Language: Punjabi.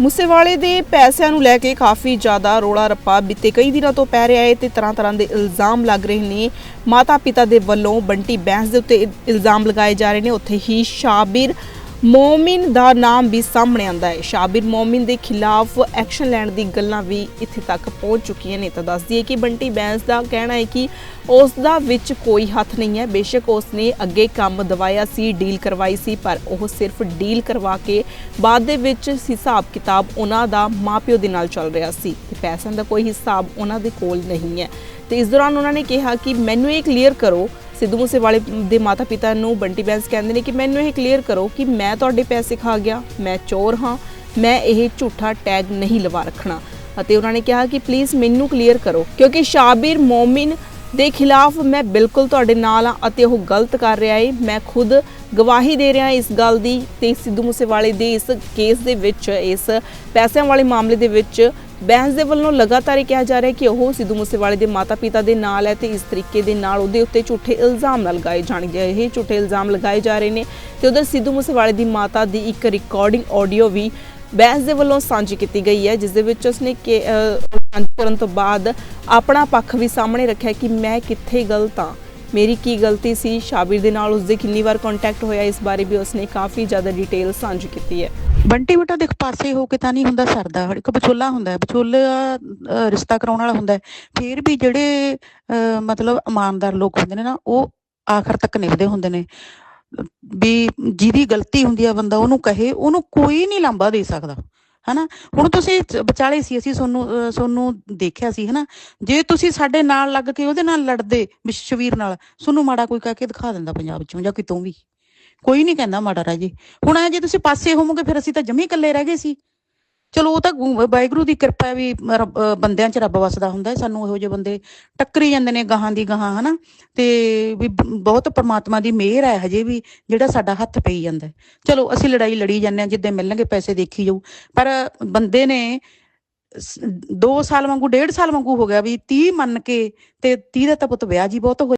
ਮੂਸੇਵਾਲੇ ਦੇ ਪੈਸਿਆਂ ਨੂੰ ਲੈ ਕੇ ਕਾਫੀ ਜ਼ਿਆਦਾ ਰੋਲਾ ਰੱਪਾ ਬੀਤੇ ਕਈ ਦਿਨਾਂ ਤੋਂ ਪੈ ਰਿਹਾ ਹੈ ਤੇ ਤਰ੍ਹਾਂ ਤਰ੍ਹਾਂ ਦੇ ਇਲਜ਼ਾਮ ਲੱਗ ਰਹੇ ਨੇ। ਮਾਤਾ ਪਿਤਾ ਦੇ ਵੱਲੋਂ ਬੰਟੀ ਬੈਂਸ ਦੇ ਉੱਤੇ ਇਲਜ਼ਾਮ ਲਗਾਏ ਜਾ ਰਹੇ ਨੇ। ਉੱਥੇ ਹੀ ਸ਼ਾਬਿਰ ਮੋਮਿਨ ਦਾ ਨਾਮ ਵੀ ਸਾਹਮਣੇ ਆਂਦਾ ਹੈ। ਸ਼ਾਬਿਰ ਮੋਮਿਨ ਦੇ ਖਿਲਾਫ ਐਕਸ਼ਨ ਲੈਣ ਦੀ ਗੱਲਾਂ ਵੀ ਇੱਥੇ ਤੱਕ ਪਹੁੰਚ ਚੁੱਕੀਆਂ ਨੇ। ਤਾਂ ਦੱਸਦੀ ਹੈ ਕਿ ਬੰਟੀ ਬੈਂਸ ਦਾ ਕਹਿਣਾ ਹੈ ਕਿ ਉਸ ਦਾ ਵਿੱਚ ਕੋਈ ਹੱਥ ਨਹੀਂ ਹੈ। ਬੇਸ਼ੱਕ ਉਸ ਨੇ ਅੱਗੇ ਕੰਮ ਦਵਾਇਆ ਸੀ, ਡੀਲ ਕਰਵਾਈ ਸੀ, ਪਰ ਉਹ ਸਿਰਫ ਡੀਲ ਕਰਵਾ ਕੇ ਬਾਅਦ ਦੇ ਵਿੱਚ ਹਿਸਾਬ ਕਿਤਾਬ ਉਹਨਾਂ ਦਾ ਮਾਪਿਓ ਦੇ ਨਾਲ ਚੱਲ ਰਿਹਾ ਸੀ ਤੇ ਪੈਸਿਆਂ ਦਾ ਕੋਈ ਹਿਸਾਬ ਉਹਨਾਂ ਦੇ ਕੋਲ ਨਹੀਂ ਹੈ। ਤੇ ਇਸ ਦੌਰਾਨ ਉਹਨਾਂ ਨੇ ਕਿਹਾ ਕਿ ਮੈਨੂੰ ਇਹ ਕਲੀਅਰ ਕਰੋ ਸਿੱਧੂ ਮੂਸੇਵਾਲੇ ਦੇ ਮਾਤਾ-ਪਿਤਾ ਨੂੰ ਬੰਟੀ ਬੈਂਸ ਕਹਿੰਦੇ ਨੇ ਕਿ ਮੈਨੂੰ ਇਹ ਕਲੀਅਰ ਕਰੋ ਕਿ ਮੈਂ ਤੁਹਾਡੇ ਪੈਸੇ ਖਾ ਗਿਆ, ਮੈਂ ਚੋਰ ਹਾਂ, ਮੈਂ ਇਹ ਝੂਠਾ ਟੈਗ ਨਹੀਂ ਲਵਾ ਰੱਖਣਾ। ਅਤੇ ਉਹਨਾਂ ਨੇ ਕਿਹਾ ਕਿ ਪਲੀਜ਼ ਮੈਨੂੰ ਕਲੀਅਰ ਕਰੋ, ਕਿਉਂਕਿ ਸ਼ਾਬਿਰ ਮੋਮਿਨ ਦੇ ਖਿਲਾਫ ਮੈਂ ਬਿਲਕੁਲ ਤੁਹਾਡੇ ਨਾਲ ਆ ਅਤੇ ਉਹ ਗਲਤ ਕਰ ਰਿਹਾ ਏ, ਮੈਂ ਖੁਦ ਗਵਾਹੀ ਦੇ ਰਿਹਾ ਇਸ ਗੱਲ ਦੀ ਤੇ ਸਿੱਧੂ ਮੂਸੇਵਾਲੇ ਦੇ ਇਸ ਕੇਸ ਦੇ ਵਿੱਚ, ਇਸ ਪੈਸਿਆਂ ਵਾਲੇ ਮਾਮਲੇ ਦੇ ਵਿੱਚ ਬੈਂਸ ਦੇ ਵੱਲੋਂ ਲਗਾਤਾਰ ਇਹ ਕਿਹਾ ਜਾ ਰਿਹਾ ਕਿ ਉਹ ਸਿੱਧੂ ਮੂਸੇਵਾਲੇ ਦੇ ਮਾਤਾ-ਪਿਤਾ ਦੇ ਨਾਲ ਹੈ ਤੇ ਇਸ ਤਰੀਕੇ ਦੇ ਨਾਲ ਉਹਦੇ ਉੱਤੇ ਝੂਠੇ ਇਲਜ਼ਾਮ ਨਾ ਲਗਾਏ ਜਾਣਗੇ। ਇਹ ਝੂਠੇ ਇਲਜ਼ਾਮ ਲਗਾਏ ਜਾ ਰਹੇ ਨੇ ਤੇ ਉਧਰ ਸਿੱਧੂ ਮੂਸੇਵਾਲੇ ਦੀ ਮਾਤਾ ਦੀ ਇੱਕ ਰਿਕਾਰਡਿੰਗ ਆਡੀਓ ਵੀ ਬੈਂਸ ਦੇ ਵੱਲੋਂ ਸਾਂਝੀ ਕੀਤੀ ਗਈ ਹੈ, ਜਿਸ ਦੇ ਵਿੱਚ ਉਸਨੇ ਕਿ ਕਰਨ ਤੋਂ ਬਾਅਦ ਆਪਣਾ ਪੱਖ ਵੀ ਸਾਹਮਣੇ ਰੱਖਿਆ ਕਿ ਮੈਂ ਕਿੱਥੇ ਗਲਤ ਹਾਂ, ਮੇਰੀ ਕੀ ਗਲਤੀ ਸੀ? ਸ਼ਾਬਿਰ ਦੇ ਨਾਲ ਉਸਦੇ ਕਿੰਨੀ ਵਾਰ ਕੰਟੈਕਟ ਹੋਇਆ? ਇਸ ਬਾਰੇ ਵੀ ਉਸਨੇ ਕਾਫੀ ਜ਼ਿਆਦਾ ਡਿਟੇਲ ਸਾਂਝੀ ਕੀਤੀ ਹੈ। ਬੰਟੀ ਬਟਾ ਦੇਖ ਪਾਸੇ ਹੋ ਕੇ ਤਾਂ ਨਹੀਂ ਹੁੰਦਾ ਸਰਦਾ ਇੱਕ ਵਿਚੋਲਾ ਹੁੰਦਾ ਹੈ ਵਿਚੋਲਾ ਰਿਸ਼ਤਾ ਕਰਾਉਣ ਵਾਲਾ ਹੁੰਦਾ ਹੈ। ਫਿਰ ਵੀ ਜਿਹੜੇ ਮਤਲਬ ਇਮਾਨਦਾਰ ਲੋਕ ਹੁੰਦੇ ਨੇ ਨਾ ਉਹ ਆਖਰ ਤੱਕ ਨਿਭਦੇ ਹੁੰਦੇ ਨੇ। ਵੀ ਜਿਹਦੀ ਗਲਤੀ ਹੁੰਦੀ ਆ ਬੰਦਾ ਉਹਨੂੰ ਕਹੇ ਉਹਨੂੰ ਕੋਈ ਨਹੀਂ ਲਾਂਬਾ ਦੇ ਸਕਦਾ ਹਨਾ? ਹੁਣ ਤੁਸੀਂ ਵਿਚਾਲੇ ਸੀ ਅਸੀਂ ਤੁਹਾਨੂੰ ਅਹ, ਤੁਹਾਨੂੰ ਦੇਖਿਆ ਸੀ ਹਨਾ? ਜੇ ਤੁਸੀਂ ਸਾਡੇ ਨਾਲ ਲੱਗ ਕੇ ਉਹਦੇ ਨਾਲ ਲੜਦੇ ਵਿਸ਼ਵੀਰ ਨਾਲ ਤੁਹਾਨੂੰ ਮਾੜਾ ਕੋਈ ਕਹਿ ਕੇ ਦਿਖਾ ਦਿੰਦਾ ਪੰਜਾਬ ਚੋਂ ਜਾਂ ਕਿਤੋਂ ਵੀ। ਕੋਈ ਨਹੀਂ ਕਹਿੰਦਾ ਮਾੜਾ ਰਾਜੇ। ਹੁਣ ਐ ਜੇ ਤੁਸੀਂ ਪਾਸੇ ਹੋਵੋਗੇ, ਫਿਰ ਅਸੀਂ ਤਾਂ ਜਮੀ ਇਕੱਲੇ ਰਹਿ ਗਏ ਸੀ। ਚਲੋ, ਉਹ ਤਾਂ ਵਾਹਿਗੁਰੂ ਦੀ ਕਿਰਪਾ ਵੀ ਬੰਦਿਆਂ 'ਚ ਰੱਬ ਵਸਦਾ ਹੁੰਦਾ ਹੈ। ਸਾਨੂੰ ਇਹੋ ਜਿਹੇ ਬੰਦੇ ਟੱਕਰੀ ਜਾਂਦੇ ਨੇ ਗਾਹਾਂ ਦੀ ਗਾਹਾਂ, ਹਨਾ? ਤੇ ਵੀ ਬਹੁਤ ਪਰਮਾਤਮਾ ਦੀ ਮਿਹਰ ਹੈ ਹਜੇ ਵੀ, ਜਿਹੜਾ ਸਾਡਾ ਹੱਥ ਪਈ ਜਾਂਦਾ ਚਲੋ, ਅਸੀਂ ਲੜਾਈ ਲੜੀ ਜਾਂਦੇ ਹਾਂ, ਜਿੱਦੇ ਮਿਲਣਗੇ ਪੈਸੇ ਦੇਖੀ ਜਾਊ। ਪਰ ਬੰਦੇ ਨੇ 2 ਸਾਲ ਵਾਂਗੂ, ਡੇਢ ਸਾਲ ਵਾਂਗੂ ਹੋ ਗਿਆ ਵੀ 30 ਮੰਨ ਕੇ ਤੇ 30 ਦਾ ਤਾਂ ਪੁੱਤ ਵਿਆਹ ਜੀ ਬਹੁਤ ਹੋ